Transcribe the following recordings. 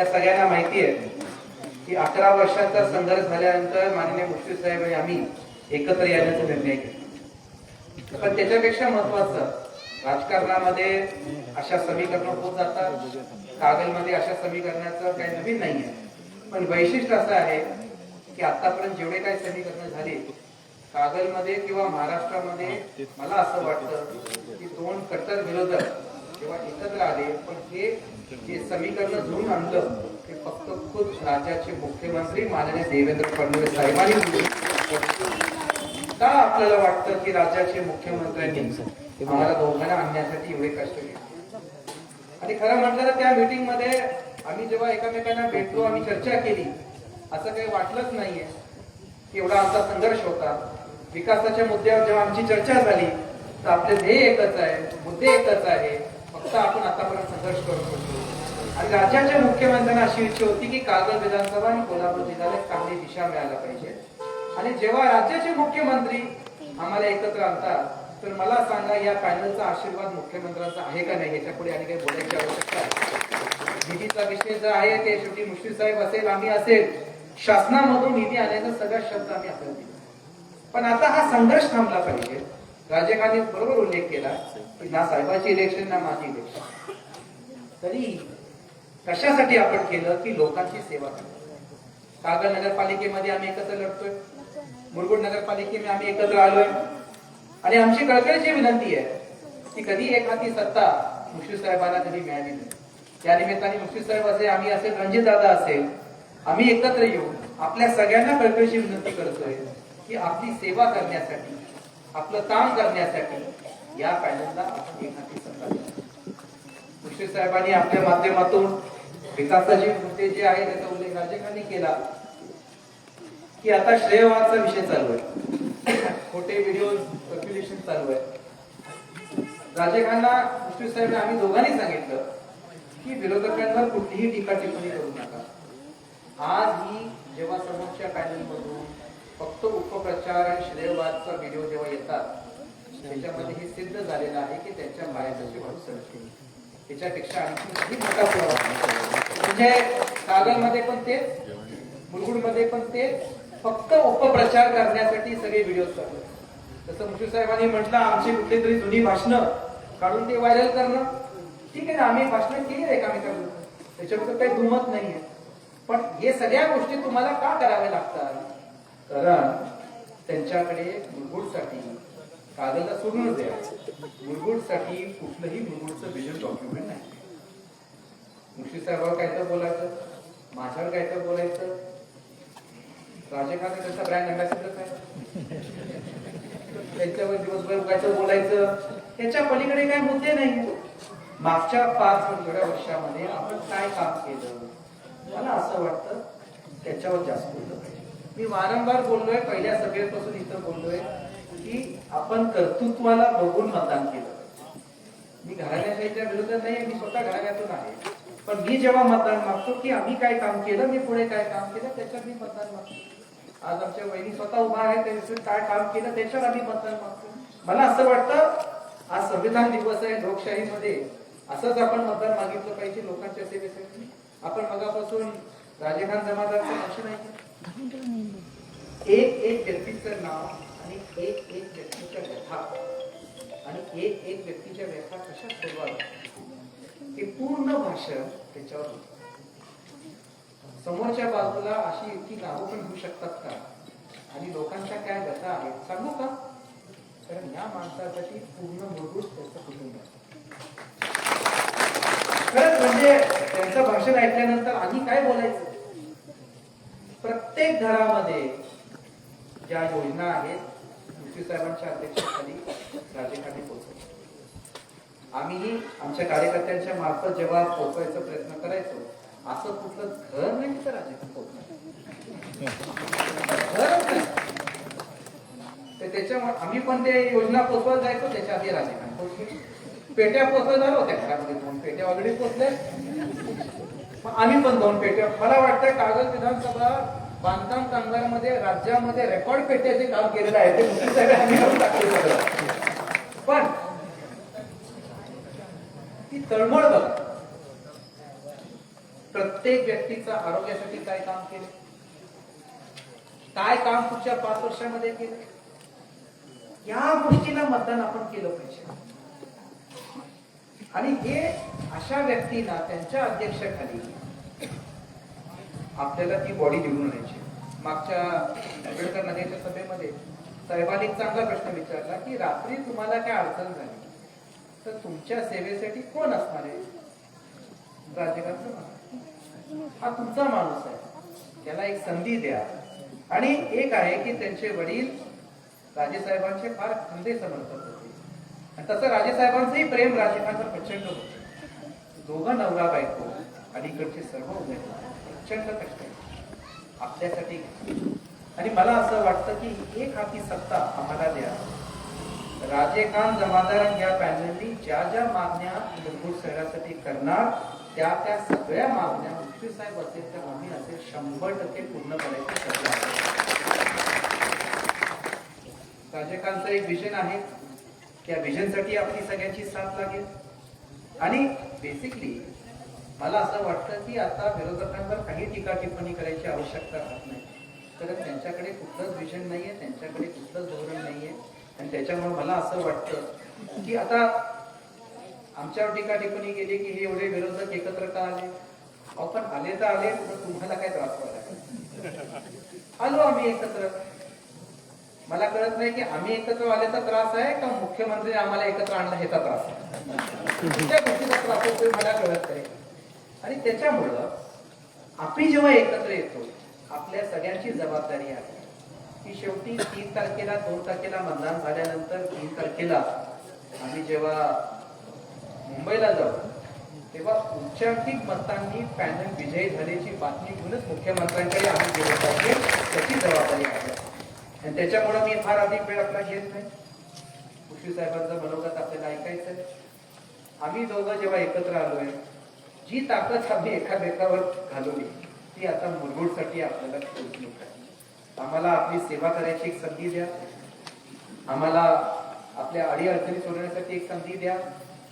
आपल्या सगळ्यांना माहिती आहे की अकरा वर्षाचा संघर्ष झाल्यानंतर माननीय मुश्रीफ साहेब आणि आम्ही एकत्र येण्याचा निर्णय घेतला. पण त्याच्यापेक्षा महत्वाचं राजकारणामध्ये अशा समीकरण होत जातात कागलमध्ये अशा समीकरणाचं काही नवीन नाही आहे पण वैशिष्ट्य असं आहे की आतापर्यंत जेवढे काही समीकरण झाले कागलमध्ये किंवा महाराष्ट्रामध्ये मला असं वाटतं की दोन कट्टर विरोधक जेव्हा एकत्र आले पण हे जे समीकरण जुळून आणलं ते फक्त खुद राज्याचे मुख्यमंत्री माननीय देवेंद्र फडणवीस साहेबांनी. का आपल्याला वाटतं की राज्याचे मुख्यमंत्र्यांनी आम्हाला दोघांना आणण्यासाठी एवढे कष्ट घेतले आणि खरं म्हटलं तर त्या मीटिंगमध्ये आम्ही जेव्हा एकमेकांना भेटलो आम्ही चर्चा केली असं काही वाटलंच नाहीये. की एवढा आमचा संघर्ष होता. विकासाच्या मुद्द्यावर जेव्हा आमची चर्चा झाली तर आपले ध्येय एकच आहे मुद्दे एकच आहे. असा आपण आतापर्यंत संघर्ष करत होतो आणि राज्याच्या मुख्यमंत्र्यांना अशी इच्छा होती की कागद विधानसभा आणि कोल्हापूर जिल्ह्याला चांगली दिशा मिळायला पाहिजे. आणि जेव्हा राज्याचे मुख्यमंत्री आम्हाला एकत्र आणतात तर मला सांगा या पॅनलचा आशीर्वाद मुख्यमंत्र्यांचा आहे का नाही? याच्यापुढे आणि काही बोलायची आवश्यकता आहे? निधीचा विषय जर आहे ते शेवटी मुश्रीफ साहेब असेल आम्ही असेल. शासनामधून निधी आल्याचा सगळ्या शब्द आम्ही आपल्याला दिला पण आता हा संघर्ष थांबला पाहिजे. राजकांनी बरोबर उल्लेख केला की ना साहेबाची इलेक्शन ना माझी इलेक्शन तरी कशासाठी आपण केलं की लोकांची सेवा करतो? कागद नगरपालिकेमध्ये आम्ही एकत्र लढतोय. मुरगुड नगरपालिकेमध्ये आम्ही एकत्र आलोय. आणि आमची कळकळीची विनंती आहे की कधी एखादी सत्ता मुश्री साहेबांना कधी मिळाली नाही त्या निमित्ताने मुश्री साहेब असेल आम्ही असेल रणजित दादा असेल आम्ही एकत्र येऊन आपल्या सगळ्यांना कळकळीची विनंती करतोय की आपली सेवा करण्यासाठी आपलं काम करण्यासाठी या पॅनलला आपण एक हाती सत्ता साहेबांनी आपल्या माध्यमातून विकासाचे मुद्दे जे आहे त्याचा उल्लेख राज्यकांनी केला. की आता श्रेयवादचा विषय चालू आहे. खोटे व्हिडिओ सर्क्युलेशन चालू आहे. राजेखांना मुश्रीफ साहेब आम्ही दोघांनी सांगितलं की विरोधकांवर कुठलीही टीका टिप्पणी करू नका. आज ही जेव्हा समोरच्या पॅनलमधून फक्त उपप्रचार आणि श्रेयवादचा व्हिडिओ जेव्हा येतात त्याच्यामध्ये हे सिद्ध झालेलं आहे की त्यांच्या मायाची वाढ सरकली त्याच्यापेक्षा आणखी मोठा पुरावा म्हणजे कागलमध्ये पण तेच मुलगुडमध्ये पण तेच फक्त उपप्रचार करण्यासाठी सगळे व्हिडिओ चालू जसं मुश्रीफ साहेबांनी म्हटलं आमची कुठली तरी जुनी भाषणं काढून ते व्हायरल करणं. ठीक आहे ना आम्ही भाषणं केली आहे एकामेकांना त्याच्याबद्दल काही दुमत नाहीये. पण हे सगळ्या गोष्टी तुम्हाला का कराव्या लागतात? तर त्यांच्याकडे मुरगुडसाठी कागदला सोडूनच द्या मुरगुडसाठी कुठलंही मुरगुडचं विजन डॉक्युमेंट नाही. मुश्रीफ साहेबावर काय तर बोलायचं माझ्यावर काय तर बोलायचं. राजकारण त्यांचा ब्रँड अँबॅसिडर आहे त्यांच्यावर दिवसभर उगायचं बोलायचं. त्याच्या पलीकडे काय मुद्दे नाही. मागच्या पाच थोड्या वर्षामध्ये आपण काय काम केलं? मला असं वाटतं त्याच्यावर जास्त बोललं पाहिजे. मी वारंवार बोललोय पहिल्या सभेपासून इथं बोललोय की आपण कर्तृत्वाला बघून मतदान केलं. मी घराण्याशाहीच्या विरोधात नाही मी स्वतः घराण्यातून आहे. पण मी जेव्हा मतदान मागतो की आम्ही काय काम केलं मी पुढे काय काम केलं त्याच्यात मी मतदान मागतो. आज आमच्या वहिनी स्वतः उभा आहे त्यांनी काय काम केलं त्याच्यावर आम्ही मतदान मागतो. मला असं वाटतं आज संविधान दिवस आहे लोकशाहीमध्ये असंच आपण मतदान मागितलं पाहिजे लोकांच्या सेवेसाठी. आपण मगापासून राजेखान जमादारचं लक्ष नाही. एक एक व्यक्तीचं नाव आणि एक एक व्यक्तीच्या व्यथा. आणि एक एक व्यक्तीच्या व्यथा कशा सोडवाव्या ते पूर्ण भाषण त्याच्यावर समोरच्या बाजूला अशी युक्ती नावं पण होऊ शकतात का? आणि लोकांच्या काय व्यथा आहेत? सांगू का? कारण या माणसासाठी पूर्ण मूलभूत त्याचं कुटुंब खरंच म्हणजे त्यांचं भाषण ऐकल्यानंतर आम्ही काय बोलायचं? प्रत्येक घरामध्ये ज्या योजना आहेत मुख्य साहेबांच्या अध्यक्षतेखाली राजेखाली पोहोचवतो आम्हीही आमच्या कार्यकर्त्यांच्या मार्फत जेव्हा पोहोचवायचा प्रयत्न करायचो असं कुठलं घर नाही तर राजकारण पोहोचणार तर त्याच्यामुळे आम्ही पण ते योजना पोचवत जायचो त्याच्या आधी राजकारण पोहोचली. पेट्या पोहोचवत आलो त्या घरामध्ये दोन पेट्या ऑलरेडी पोहोचल्या मग आम्ही पण दोन पेट्या. मला वाटतं कागद विधानसभा बांधकाम कामगारामध्ये राज्यामध्ये रेकॉर्ड पेट्याचे काम केलेलं आहे. ते आम्ही पण ती तळमळ बघा. प्रत्येक व्यक्तीचा आरोग्यासाठी काय काम केले? काय काम पुढच्या पाच वर्षामध्ये केलं? या गोष्टीला मतदान आपण केलं पाहिजे. आणि हे अशा व्यक्तींना त्यांच्या अध्यक्षाखाली आपल्याला ती बॉडी निवडून आणायची मागच्या आंबेडकर नगरच्या सभेमध्ये साहेबांनी चांगला प्रश्न विचारला की रात्री तुम्हाला काय अडचण झाली? तर तुमच्या सेवेसाठी कोण असणार आहे? राजकारचा हा तुमचा माणूस आहे. त्याला एक संधी द्या. आणि एक आहे की त्यांचे वडील राजेसाहेबांचे फार खंदे समर्थक होते. तसं राजेसाहेबांचंही प्रेम राजकारणावर प्रचंड होत. दोघं नवरा बायको अलीकडचे सर्व उमेदवार प्रचंड कष्ट आपल्यासाठी आणि मला असं वाटतं की एक हाती सत्ता आम्हाला द्या. राजेकांत जमादार या पॅनलनी ज्या ज्या मागण्या मूलभूत शहरासाठी करणार त्या त्या सगळ्या मागण्या मुख्य साहेब असेल तर आम्ही असेल शंभर टक्के पूर्ण करायचे सगळं एक विजन आहे. त्या विजनसाठी आपली सगळ्यांची साथ लागेल. आणि बेसिकली मला असं वाटतं की आता विरोधकांवर काही टीका टिप्पणी करायची आवश्यकता राहत नाही. कारण त्यांच्याकडे कुठलंच विजन नाहीये त्यांच्याकडे कुठलंच धोरण नाहीये. आणि त्याच्यामुळे मला असं वाटतं की आता आमच्यावर टीका टिप्पणी केली की हे एवढे विरोधक एकत्र का आले आपण आले तर आले पण तुम्हाला काय त्रास व्हायला आलो आम्ही एकत्र. मला कळत नाही की आम्ही एकत्र आल्याचा त्रास आहे का मुख्यमंत्री आम्हाला एकत्र आणला ह्याचा त्रास आहे? त्या गोष्टीचा त्रास होतो मला कळत नाही. आणि त्याच्यामुळं आम्ही जेव्हा एकत्र येतो आपल्या सगळ्यांची जबाबदारी आहे. की शेवटी तीन तारखेला दोन तारखेला मतदान झाल्यानंतर तीन तारखेला आम्ही जेव्हा मुंबईला जाऊ तेव्हा उच्चांकित मतांनी पॅनल विजयी झाल्याची बातमी घेऊनच मुख्यमंत्र्यांकडे आम्ही गेलो पाहिजे त्याची जबाबदारी आहे आणि त्याच्यामुळे मी फार अधिक वेळ आपला घेत नाही. कृषी साहेबांचा मनोगत आपल्याला ऐकायचं आहे आम्ही दोघं जेव्हा एकत्र आलोय जी ताकद आम्ही एकामेकावर घालवली ती आता मुरगुडसाठी आपल्याला आम्हाला आपली सेवा करायची एक संधी द्या. आम्हाला आपल्या अडी अडचणी सोडवण्यासाठी एक संधी द्या.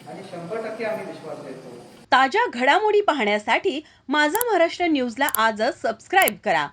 आणि शंभर टक्के आम्ही विश्वास देतो. ताज्या घडामोडी पाहण्यासाठी माझा महाराष्ट्र न्यूजला आजच सबस्क्राईब करा.